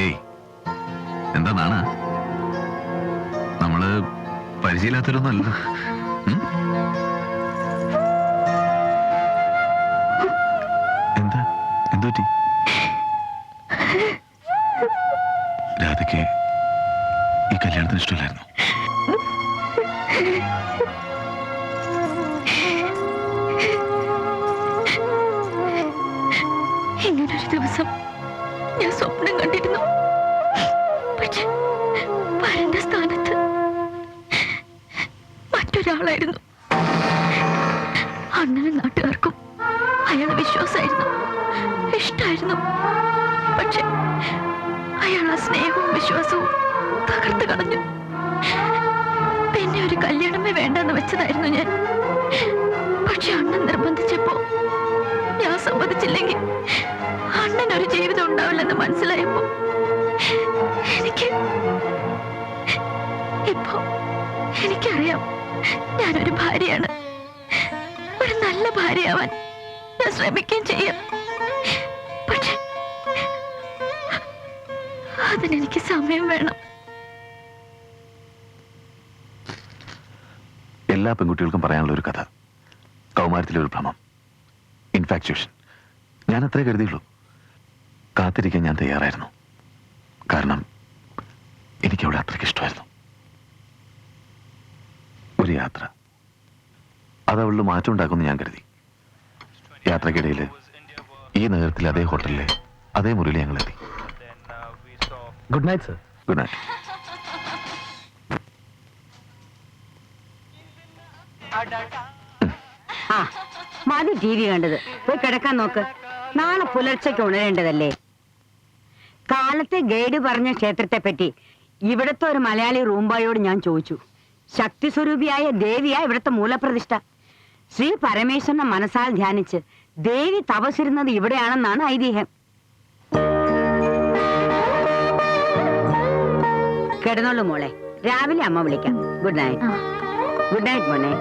ഏയ്. എന്താ നാണ നമ്മൾ പരിചയമില്ലാത്തവരൊന്നുമല്ല. എന്താ എന്തു? പറ്റി രാധയ്ക്ക് ഈ കല്യാണത്തിന് ഇഷ്ടമില്ലായിരുന്നു. ഇങ്ങനൊരു ദിവസം ഞാൻ സ്വപ്നം കണ്ടിരുന്നു. പക്ഷെ വരന്റെ സ്ഥാനത്ത് മറ്റൊരാളായിരുന്നു. അണ്ണനും നാട്ടുകാർക്കും അയാൾ വിശ്വാസമായിരുന്നു. ഇഷ്ടായിരുന്നു. പക്ഷെ അയാൾ ആ സ്നേഹവും വിശ്വാസവും തകർത്ത് കളഞ്ഞു. പിന്നെ ഒരു കല്യാണമേ വേണ്ടെന്ന് വെച്ചതായിരുന്നു ഞാൻ. പക്ഷെ അണ്ണൻ നിർബന്ധിച്ചപ്പോ ഞാൻ സമ്മതിച്ചില്ലെങ്കിൽ അണ്ണൻ ഒരു ജീവിതം ഉണ്ടാവില്ലെന്ന് മനസ്സിലായപ്പോ എനിക്ക് ഇപ്പോ എനിക്കറിയാം ഞാനൊരു ഭാര്യയാണ്. ഒരു നല്ല ഭാര്യയാവാൻ ഞാൻ ശ്രമിക്കുകയും ചെയ്യാം. പക്ഷെ അതിനെനിക്ക് സമയം വേണം. എല്ലാ പെൺകുട്ടികൾക്കും പറയാനുള്ള ഒരു കഥ. കൗമാരത്തിലെ ഒരു ഭ്രമം. ഇൻഫാക്ച്വേഷൻ ഞാൻ അത്രേ കരുതിയുള്ളൂ. കാത്തിരിക്കാൻ ഞാൻ തയ്യാറായിരുന്നു. കാരണം എനിക്ക് അവിടെ അത്രയ്ക്ക് ഇഷ്ടമായിരുന്നു. ഒരു യാത്ര. അത് അവളിൽ മാറ്റം ഉണ്ടാക്കുമെന്ന് ഞാൻ കരുതി. യാത്രക്കിടയിൽ ഈ നഗരത്തിലെ അതേ ഹോട്ടലിലെ അതേ മുറിയിൽ ഞങ്ങൾ എത്തി. Good night sir good night ആ. മതി ടി വി കണ്ടത്. പോയി കിടക്കാൻ നോക്ക്. നാളെ പുലർച്ചയ്ക്ക് ഉണരേണ്ടതല്ലേ? കാലത്തെ ഗൈഡ് പറഞ്ഞ ക്ഷേത്രത്തെ പറ്റി ഇവിടുത്തെ ഒരു മലയാളി റൂംബായോട് ഞാൻ ചോദിച്ചു. ശക്തി സ്വരൂപിയായ ദേവിയാ ഇവിടുത്തെ മൂലപ്രതിഷ്ഠ. ശ്രീ പരമേശ്വരനെ മനസ്സാൽ ധ്യാനിച്ച് ദേവി തപസിരുന്നത് ഇവിടെയാണെന്നാണ് ഐതിഹ്യം. കിടന്നോളൂ മോളെ. രാവിലെ അമ്മ വിളിക്കാം. Good night. ഗുഡ് നൈറ്റ് മോനെ.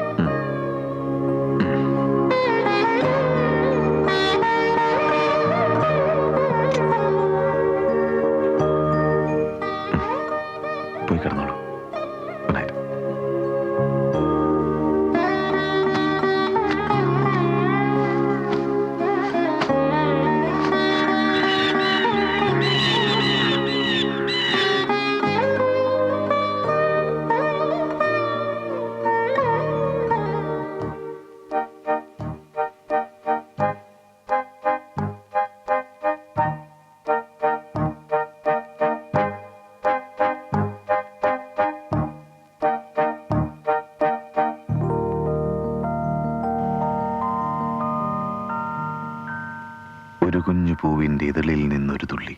പൂവിന്റെ ഇതളിൽ നിന്നൊരു തുള്ളി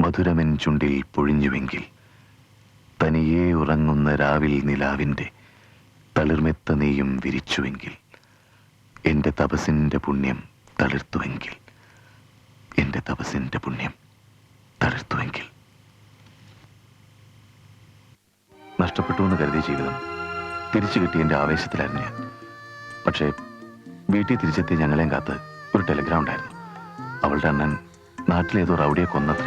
മധുരമൻ ചുണ്ടിൽ പൊഴിഞ്ഞുവെങ്കിൽ തനിയെ ഉറങ്ങുന്ന രാവിൽ നിലാവിന്റെ തളിർമെത്ത നീയും വിരിച്ചുവെങ്കിൽ എന്റെ തപസിന്റെ പുണ്യം തളിർത്തുവെങ്കിൽ എന്റെ തപസിന്റെ പുണ്യം തളിർത്തുവെങ്കിൽ. നഷ്ടപ്പെട്ടു എന്ന് കരുതിയ ജീവിതം തിരിച്ചു കിട്ടിയതിന്റെ ആവേശത്തിലായിരുന്നു ഞാൻ. പക്ഷേ വീട്ടിൽ തിരിച്ചെത്തിയ ഞങ്ങളെയും കാത്ത് ഒരു ടെലിഗ്രാം ഉണ്ടായിരുന്നു. അവളുടെ അണ്ണൻ നാട്ടിലേതോ റൗഡിയെ കൊന്നത്.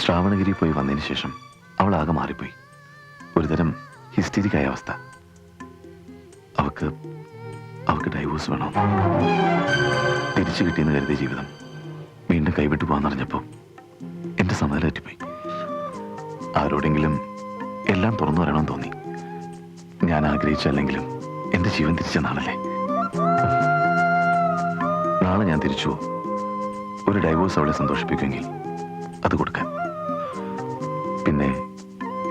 ശ്രാവണഗിരി പോയി വന്നതിന് ശേഷം അവൾ ആകെ മാറിപ്പോയി. ഒരുതരം ഹിസ്റ്റീരിക്കായ അവസ്ഥ. അവക്ക് അവക്ക് ഡൈവോഴ്സ് വേണം തിരിച്ചു കിട്ടിയെന്ന് കരുതിയ ജീവിതം വീണ്ടും കൈവിട്ടു പോകാന്നറിഞ്ഞപ്പോൾ എന്റെ സമാധാനം തെറ്റിപ്പോയി. ആരോടെങ്കിലും എല്ലാം തുറന്നു വരണമെന്ന് തോന്നി. ഞാൻ ആഗ്രഹിച്ചല്ലെങ്കിലും എന്റെ ജീവൻ തിരിച്ച നാളല്ലേ നാളെ ഞാൻ തിരിച്ചു പോകും. ഒരു ഡൈവോഴ്സ് അവളെ സന്തോഷിപ്പിക്കുമെങ്കിൽ അത് കൊടുക്കാൻ. പിന്നെ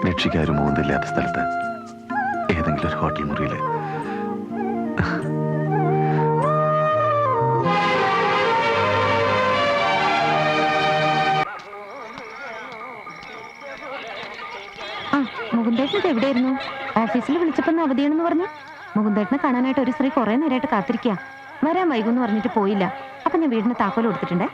രക്ഷിക്കാരും മൂന്നില്ലാത്ത സ്ഥലത്ത് ഏതെങ്കിലും ഒരു ഹോട്ടൽ മുറിയിൽ എവിടെയായിരുന്നു? ഓഫീസിൽ വിളിച്ചപ്പോ അവധിയാണെന്ന് പറഞ്ഞു. മുകുന്ദേട്ടനെ കാണാനായിട്ട് ഒരു സ്ത്രീ കുറെ നേരമായിട്ട് കാത്തിരിക്കുക വരാൻ വൈകുമെന്ന് പറഞ്ഞിട്ട് പോയില്ല. അപ്പൊ ഞാൻ വീടിന് താക്കോൽ കൊടുത്തിട്ടുണ്ടേ.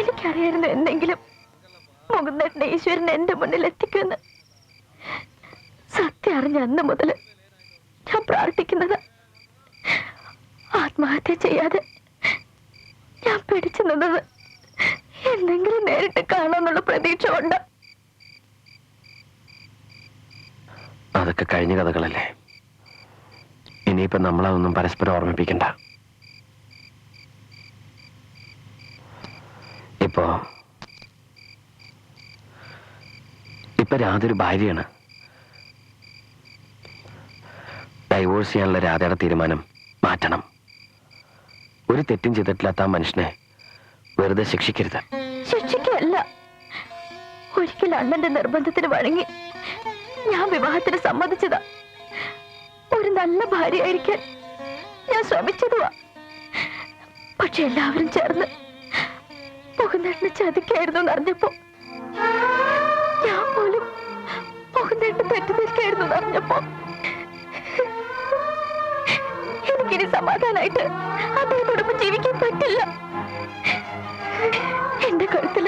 എനിക്കറിയായിരുന്നു എന്തെങ്കിലും മുകുന്ദേട്ടനെ ഈശ്വരൻ എന്റെ മുന്നിൽ എത്തിക്കുമെന്ന്. അറിഞ്ഞ അന്ന് മുതൽ ഞാൻ പ്രാർത്ഥിക്കുന്നത് ആത്മഹത്യ ചെയ്യാതെ ഞാൻ പിടിച്ചു നിന്നത് എന്തെങ്കിലും നേരിട്ട് കാണാമെന്നുള്ള പ്രതീക്ഷ ഉണ്ട് അതൊക്കെ കഴിഞ്ഞ കഥകളല്ലേ? ഇനിയിപ്പോ നമ്മളതൊന്നും പരസ്പരം ഓർമ്മിപ്പിക്കണ്ട. ഇപ്പോ ഇപ്പൊ രാതൊരു ഭാര്യയാണ്. ഡൈവോഴ്സ് ചെയ്യാനുള്ള രാധയുടെ തീരുമാനം മാറ്റണം. ഒരു തെറ്റും ചെയ്തിട്ടില്ലാത്ത ആ മനുഷ്യനെ വെറുതെ ശിക്ഷിക്കരുത്. ശിക്ഷിക്കല്ല. ഒരിക്കൽ അണ്ണന്റെ നിർബന്ധത്തിന് വഴങ്ങി ഞാൻ വിവാഹത്തിന് സമ്മതിച്ചതാ. ഒരു നല്ല ഭാര്യയായിരിക്കാൻ ഞാൻ ശ്രമിച്ചതുവാ. പക്ഷെ എല്ലാവരും ചേർന്ന് മുകുന്ദേട്ടനെ ചതിക്കായിരുന്നു എന്നറിഞ്ഞപ്പോ ഞാൻ പോലും മുകുന്ദേട്ടനെ തെറ്റിദ്ധരിക്കായിരുന്നു എന്നറിഞ്ഞപ്പോ എനിക്കിനി സമാധാനായിട്ട് അദ്ദേഹത്തോടൊപ്പം ജീവിക്കാൻ പറ്റില്ല. എന്റെ കഴുത്തിൽ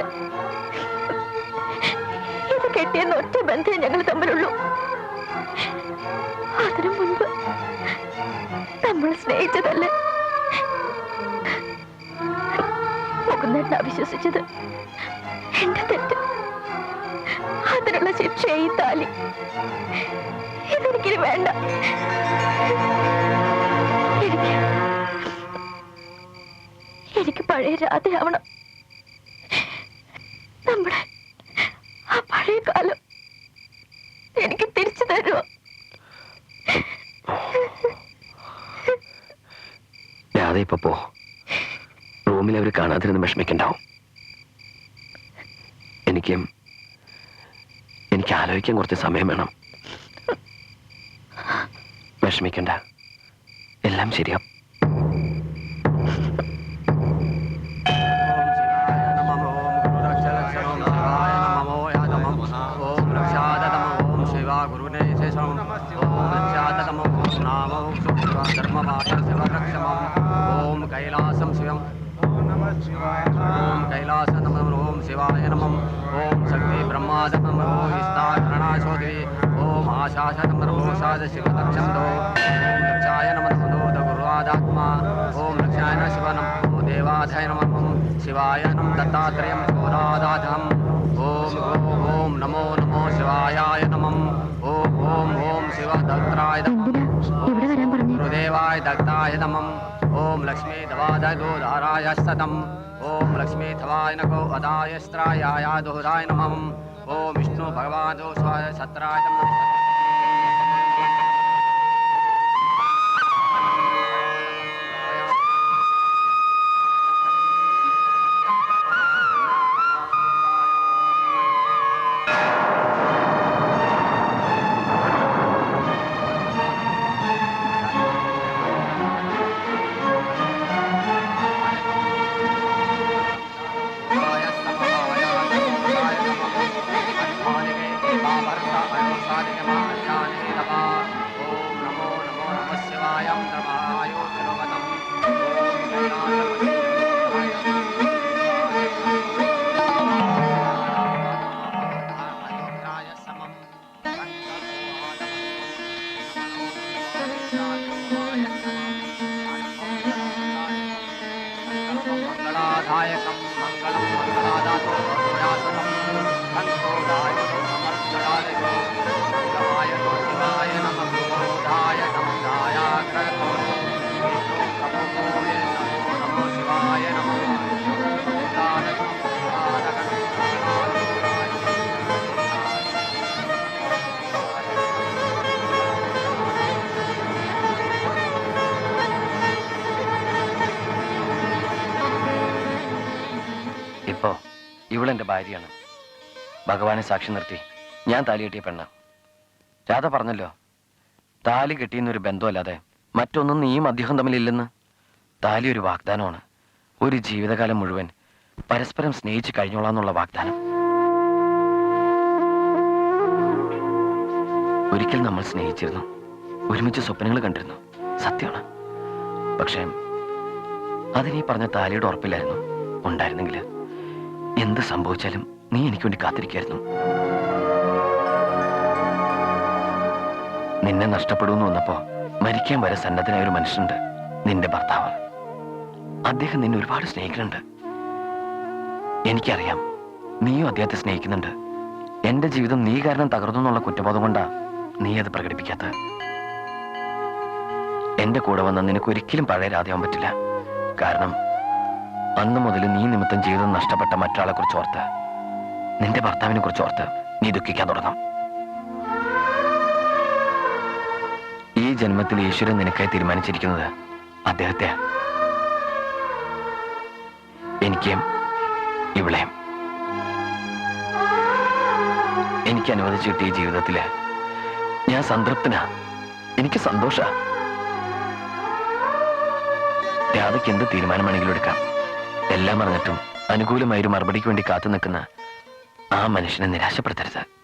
ഇത് കെട്ടിയെന്ന ഒറ്റ ബന്ധേ ഞങ്ങൾ തമ്മിലുള്ളൂ. അതിനു മുൻപ് നമ്മൾ സ്നേഹിച്ചതല്ലേ? മുകുന്ദേട്ടൻ അവിശ്വസിച്ചത് എന്റെ തെറ്റ്. അതിനുള്ള ശിക്ഷ ഈ താലി. ഇതെനിക്കിനി വേണ്ട. എനിക്ക് പഴയ രാധയാവണം. നമ്മുടെ ആ പഴയ കാലം എനിക്ക് തിരിച്ചു തരുമോ രാധ ഇപ്പൊ പോ. റൂമിൽ അവർ കാണാതിരുന്ന് വിഷമിക്കണ്ടാവും. എനിക്ക് എനിക്ക് ആലോചിക്കാൻ കുറച്ച് സമയം വേണം. വിഷമിക്കണ്ട. എല്ലാം ശരിയാവും ഓം കൈലാസം ശിവം ഓം കൈലാസ നമ ഓം ശിവായ നമം ഓം ശക്തി ബ്രഹ്മാദ നമ ഓം വിസ്താരണാശോധി ഓം ആശാസ നമ ഓഷാദ ശിവദക്ഷന്തോ ഓം ദക്ഷായ നമ നമോ प्रसादात्मा ओम लक्षाय शिवनम नमो देवाधय नम शिवाय नम दत्तात्रेय घोरादाधम ओम ओम नमो नमो शिवाय नमम ओम ओम ओम शिव दत्ताय गुरुदेवाय दत्ताय नमम ओम लक्ष्मी धवाय गोधाराय सतम ओम लक्ष्मी धवाय नको अदाय स्त्रायाय दोहराय नमम ओम विष्णु भगवान दो स्वाय सत्राय नमः ഇപ്പോ ഇവളെന്റെ ഭാര്യയാണ്. ഭഗവാനെ സാക്ഷി നിർത്തി. ഞാൻ താലി കെട്ടിയ പെണ്ണ. രാധ പറഞ്ഞല്ലോ താലി കെട്ടിയെന്നൊരു ബന്ധമല്ലാതെ മറ്റൊന്നും നീയും അദ്ദേഹം തമ്മിലില്ലെന്ന് താലി ഒരു വാഗ്ദാനമാണ്. ഒരു ജീവിതകാലം മുഴുവൻ പരസ്പരം സ്നേഹിച്ച് കഴിഞ്ഞോളാന്നുള്ള വാഗ്ദാനം. ഒരിക്കൽ നമ്മൾ സ്നേഹിച്ചിരുന്നു. ഒരുമിച്ച് സ്വപ്നങ്ങൾ കണ്ടിരുന്നു. സത്യമാണ്. പക്ഷേ അതിനീ പറഞ്ഞ താലിയുടെ ഉറപ്പില്ലായിരുന്നു ഉണ്ടായിരുന്നെങ്കിൽ. എന്ത് സംഭവിച്ചാലും നീ എനിക്ക് വേണ്ടി കാത്തിരിക്കായിരുന്നു. നിന്നെ നഷ്ടപ്പെടുമെന്ന് വന്നപ്പോ മരിക്കാൻ വരെ സന്നദ്ധനായ ഒരു മനുഷ്യനുണ്ട് നിന്റെ ഭർത്താവ്. അദ്ദേഹം നിന്നെ ഒരുപാട് സ്നേഹിക്കുന്നുണ്ട്. എനിക്കറിയാം നീയും അദ്ദേഹത്തെ സ്നേഹിക്കുന്നുണ്ട്. എന്റെ ജീവിതം നീ കാരണം തകർന്നു എന്നുള്ള കുറ്റബോധം കൊണ്ടാ നീ അത് പ്രകടിപ്പിക്കാത്തത്. എന്റെ കൂടെ വന്ന നിനക്ക് ഒരിക്കലും പഴയ രാധയാവാൻ പറ്റില്ല. കാരണം അന്ന് മുതൽ നീ നിമിത്തം ജീവിതം നഷ്ടപ്പെട്ട മറ്റാളെ കുറിച്ച് ഓർത്ത്. നിന്റെ ഭർത്താവിനെ കുറിച്ച് ഓർത്ത് നീ ദുഃഖിക്കാൻ തുടങ്ങാം. ഈ ജന്മത്തിൽ ഈശ്വരൻ നിനക്കായി തീരുമാനിച്ചിരിക്കുന്നത് അദ്ദേഹത്തെ. എനിക്കും ഇവിളെയും. എനിക്ക് അനുവദിച്ചു കിട്ടിയ ജീവിതത്തിൽ ഞാൻ സംതൃപ്തനാ. എനിക്ക് സന്തോഷ. രാധയ്ക്ക് എന്ത് തീരുമാനമാണെങ്കിലും എടുക്കാം. എല്ലാം അറിഞ്ഞിട്ടും അനുകൂലമായൊരു മറുപടിക്ക് വേണ്ടി കാത്തു നിൽക്കുന്ന ആ മനുഷ്യനെ നിരാശപ്പെടുത്തരുത്.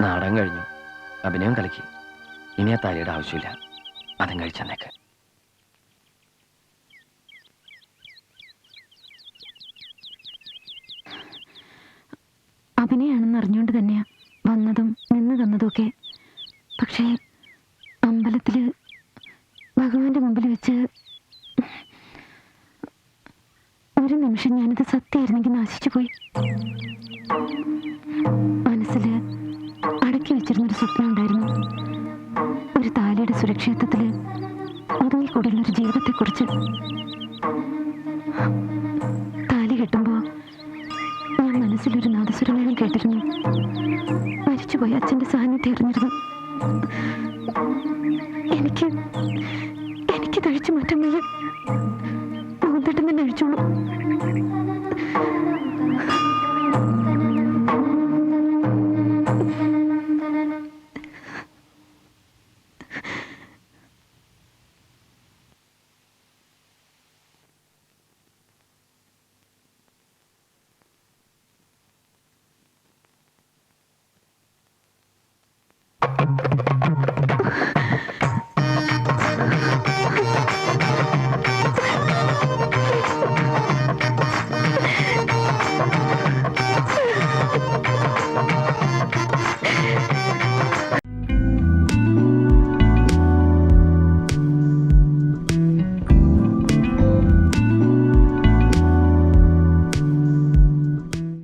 നാടകം കഴിഞ്ഞു. അഭിനയം കളിക്ക്. ഇനി ആ താലിയുടെ ആവശ്യമില്ല. അതും കഴിച്ചെന്നേക്ക് അഭിനയാണെന്ന് അറിഞ്ഞുകൊണ്ട് തന്നെയാ വന്നതും നിന്ന് തന്നതും ഒക്കെ. പക്ഷേ അമ്പലത്തിൽ ഭഗവാന്റെ മുമ്പിൽ വെച്ച് ഒരു നിമിഷം ഞാനത് സത്യമായിരുന്നെങ്കിൽ നാശിച്ചു പോയി. സുരക്ഷിതത്വത്തിൽ ഒരു ജീവിതത്തെക്കുറിച്ച് താലി കെട്ടുമ്പോൾ ഞാൻ മനസ്സിലൊരു നാദസ്വരമേളം കേട്ടിരുന്നു. മരിച്ചുപോയ അച്ഛന്റെ സാന്നിധ്യം അറിഞ്ഞിരുന്നു. എനിക്ക് എനിക്ക് കഴിച്ചു മാറ്റാൻ വയ്യ.